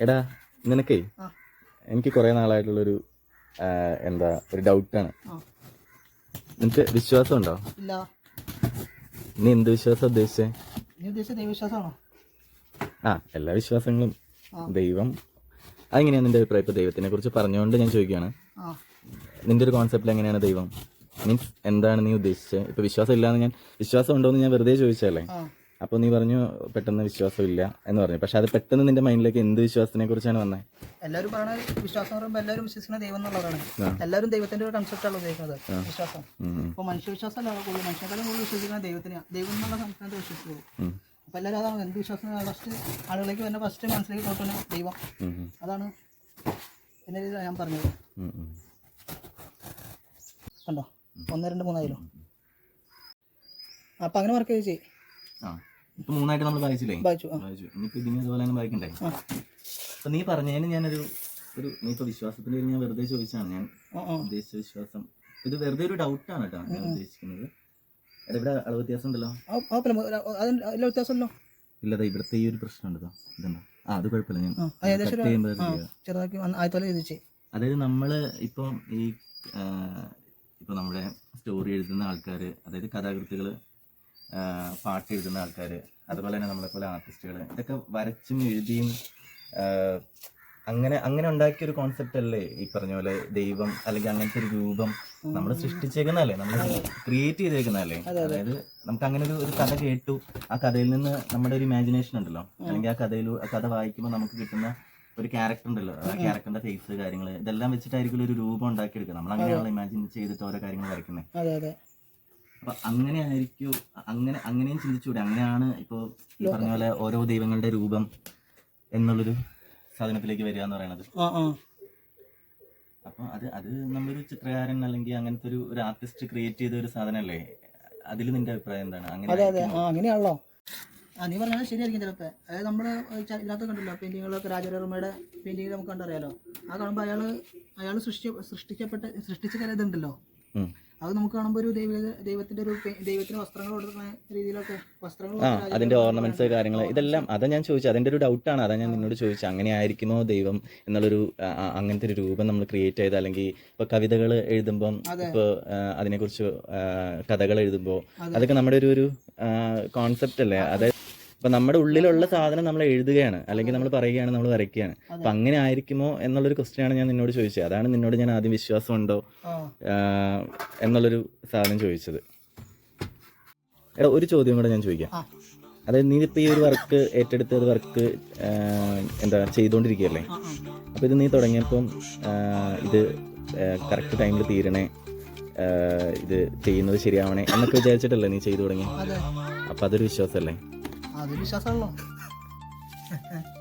എടാ നിനക്കേ. എനിക്ക് കുറേ നാളായിട്ടുള്ളൊരു എന്താ ഒരു ഡൗട്ടാണ്. നിനക്ക് വിശ്വാസം ഉണ്ടോ നീ എന്ത് വിശ്വാസം ഉദ്ദേശിച്ചേ? നീ ഉദ്ദേശിച്ച ആ എല്ലാ വിശ്വാസങ്ങളും. ദൈവം. അതെങ്ങനെയാണ് നിന്റെ അഭിപ്രായം ഇപ്പൊ ദൈവത്തിനെ കുറിച്ച് പറഞ്ഞുകൊണ്ട് ഞാൻ ചോദിക്കുകയാണ് നിന്റെ ഒരു കോൺസെപ്റ്റിൽ എങ്ങനെയാണ് ദൈവം? മീൻസ് എന്താണ് നീ ഉദ്ദേശിച്ചത് ഇപ്പൊ വിശ്വാസം ഇല്ലാന്ന് ഞാൻ വിശ്വാസം ഉണ്ടോ എന്ന് ഞാൻ വെറുതെ ചോദിച്ചല്ലേ അപ്പോൾ നീ പറഞ്ഞു പെട്ടെന്ന് വിശ്വാസമില്ല എന്ന് പറഞ്ഞു. പക്ഷെ അത് പെട്ടെന്ന് നിന്റെ മൈൻഡിലേക്ക് എന്ത് വിശ്വാസത്തിനെ കുറിച്ചാണ് വന്നത് എല്ലാവരും പറയണ വിശ്വാസം പറയുമ്പോൾ എല്ലാവരും വിശ്വസിക്കുന്ന ദൈവം എന്നുള്ളതാണ്. എല്ലാവരും ദൈവത്തിന്റെ ഒരു കൺസെപ്റ്റ് കൺസെപ്റ്റാണ് ഉപയോഗിക്കുന്നത് വിശ്വാസം. അപ്പോൾ മനുഷ്യ വിശ്വാസമല്ല കൂടുതൽ മനുഷ്യരെക്കാളും കൂടുതൽ വിശ്വസിക്കുന്ന ദൈവത്തിനെയാണ് ദൈവം എന്നുള്ള സംസ്ഥാനത്ത് വിശ്വസിക്കുള്ളൂ അപ്പൊ അപ്പോൾ എല്ലാവരും അതാണ് എന്ത് വിശ്വാസം ഫസ്റ്റ് ആളുകളിലേക്ക് തന്നെ ഫസ്റ്റ് മനസ്സിലേക്ക് തോട്ടുന്ന ദൈവം. അതാണ് എന്റെ ഞാൻ പറഞ്ഞത്. കണ്ടോ? ഒന്ന് രണ്ട് മൂന്നായാലോ അപ്പം അങ്ങനെ വർക്ക് ചെയ്ത് ചെയ്യും. ആ. ഇപ്പൊ മൂന്നായിട്ട് നമ്മൾ വായിച്ചില്ലേ? വായിച്ചു ഇനിയിപ്പോ ഇതിന് അതുപോലെ തന്നെ വായിക്കണ്ടേ. അപ്പൊ നീ പറഞ്ഞതിന് ഞാനൊരു ഒരു നീ ഇപ്പൊ വിശ്വാസത്തിന്റെ പേരിൽ ഞാൻ വെറുതെ ചോദിച്ചാണ് ഞാൻ ഉദ്ദേശിച്ച വിശ്വാസം. ഇത് വെറുതെ ഒരു ഡൗട്ടാണ് കേട്ടോ ഞാൻ ഉദ്ദേശിക്കുന്നത്. ഇവിടെ അളവ് വ്യത്യാസം ഉണ്ടല്ലോ വ്യത്യാസമല്ലോ ഇല്ലതാ ഇവിടുത്തെ ഈ ഒരു പ്രശ്നം ഉണ്ടോ ഇതുണ്ടോ. ആ അത് കുഴപ്പമില്ല ഞാൻ. ചെറുതാക്കി അതായത് നമ്മൾ ഇപ്പം ഈ ഇപ്പൊ നമ്മുടെ സ്റ്റോറി എഴുതുന്ന ആൾക്കാര് അതായത് കഥാകൃത്തുകൾ പാട്ട് എഴുതുന്ന ആൾക്കാർ അതുപോലെ തന്നെ നമ്മളെ പോലെ ആർട്ടിസ്റ്റുകൾ ഇതൊക്കെ വരച്ചും എഴുതിയും അങ്ങനെ അങ്ങനെ ഉണ്ടാക്കിയ ഒരു കോൺസെപ്റ്റ് അല്ലേ ഈ പറഞ്ഞ പോലെ ദൈവം അല്ലെങ്കിൽ അങ്ങനത്തെ ഒരു രൂപം നമ്മൾ സൃഷ്ടിച്ചേക്കുന്നല്ലേ നമ്മൾ ക്രിയേറ്റ് ചെയ്തേക്കുന്നതല്ലേ? അതായത് നമുക്ക് അങ്ങനെ ഒരു ഒരു കഥ കേട്ടു ആ കഥയിൽ നിന്ന് നമ്മുടെ ഒരു ഇമാജിനേഷൻ ഉണ്ടല്ലോ. അല്ലെങ്കിൽ ആ കഥയിൽ ആ കഥ വായിക്കുമ്പോൾ നമുക്ക് കിട്ടുന്ന ഒരു ക്യാരക്ടർ ഉണ്ടല്ലോ. ആ ക്യാരക്ടറിന്റെ ഫേസ് കാര്യങ്ങൾ ഇതെല്ലാം വെച്ചിട്ടായിരിക്കും ഒരു രൂപം ഉണ്ടാക്കിയെടുക്കുക. നമ്മൾ അങ്ങനെയാണല്ലോ ഇമാജിൻ ചെയ്തിട്ട് ഓരോ കാര്യങ്ങൾ വരയ്ക്കുന്നത് അപ്പൊ അങ്ങനെ ആയിരിക്കും അങ്ങനെ അങ്ങനെയും ചിന്തിച്ചുകൂടെ? അങ്ങനെയാണ് ഇപ്പോ ഈ പറഞ്ഞ പോലെ ഓരോ ദൈവങ്ങളുടെ രൂപം എന്നുള്ളൊരു സാധനത്തിലേക്ക് വരിക എന്ന് പറയുന്നത് അപ്പൊ അത് അത് നമ്മളൊരു ചിത്രകാരൻ അല്ലെങ്കിൽ അങ്ങനത്തെ ഒരു ഒരു ആർട്ടിസ്റ്റ് ക്രിയേറ്റ് ചെയ്ത ഒരു സാധനല്ലേ അതിൽ നിന്റെ അഭിപ്രായം എന്താണ്? അതെ അതെ. ആ അങ്ങനെയാണല്ലോ. ആ നീ പറഞ്ഞാൽ ശരിയായിരിക്കും ചിലപ്പോൾ അതായത് നമ്മൾ ഇതിനകത്ത് കണ്ടല്ലോ പെയിന്റിങ്ങുകളൊക്കെ രാജവർമ്മയുടെ പെയിന്റിങ് നമുക്ക് കണ്ടറിയാലോ. ആ കാണുമ്പോൾ അയാൾ അയാൾ സൃഷ്ടി സൃഷ്ടിക്കപ്പെട്ട സൃഷ്ടിച്ച ചില ഇതുണ്ടല്ലോ. അത് നമുക്ക് കാണുമ്പോൾ ഒരു ദൈവ ദൈവത്തിന്റെ ഒരു ദൈവത്തിന്റെ ദൈവത്തിന് വസ്ത്രങ്ങൾ കൊടുക്കുന്ന രീതിയിലൊക്കെ വസ്ത്രങ്ങൾ ആ അതിന്റെ ഓർണമെന്റ്സ് കാര്യങ്ങൾ ഇതെല്ലാം അതാ ഞാൻ ചോദിച്ചത് അതിന്റെ ഒരു ഡൗട്ടാണ് അതാ ഞാൻ നിന്നോട് ചോദിച്ചത് അങ്ങനെ ആയിരിക്കുമോ ദൈവം എന്നുള്ളൊരു അങ്ങനത്തെ ഒരു രൂപം നമ്മൾ ക്രിയേറ്റ് ചെയ്ത് അല്ലെങ്കിൽ ഇപ്പൊ കവിതകൾ എഴുതുമ്പോൾ ഇപ്പൊ അതിനെക്കുറിച്ച് കഥകൾ എഴുതുമ്പോൾ അതൊക്കെ നമ്മുടെ ഒരു ഒരു കോൺസെപ്റ്റ് അല്ലേ? അതായത് ഇപ്പൊ നമ്മുടെ ഉള്ളിലുള്ള സാധനം നമ്മൾ എഴുതുകയാണ്. അല്ലെങ്കിൽ നമ്മൾ പറയുകയാണ് നമ്മൾ വരയ്ക്കുകയാണ്. അപ്പൊ അങ്ങനെ ആയിരിക്കുമോ എന്നുള്ളൊരു ക്വസ്റ്റ്യൻ ആണ് ഞാൻ നിന്നോട് ചോദിച്ചത്. അതാണ് നിന്നോട് ഞാൻ ആദ്യം വിശ്വാസം ഉണ്ടോ എന്നുള്ളൊരു സാധനം ചോദിച്ചത്. എടാ ഒരു ചോദ്യം കൂടെ ഞാൻ ചോദിക്കാം. അതായത് നീ ഇപ്പൊ ഈ ഒരു വർക്ക് ഏറ്റെടുത്ത് അത് വർക്ക് എന്താ ചെയ്തുകൊണ്ടിരിക്കുകയല്ലേ ആ അപ്പോൾ ഇത് നീ തുടങ്ങിയപ്പം ഇത് കറക്റ്റ് ടൈമിൽ തീരണേ ഇത് ചെയ്യുന്നത് ശരിയാവണേ എന്നൊക്കെ വിചാരിച്ചിട്ടല്ലേ നീ ചെയ്തു തുടങ്ങി അപ്പൊ അതൊരു വിശ്വാസമല്ലേ അതൊരു വിശ്വാസമാണല്ലോ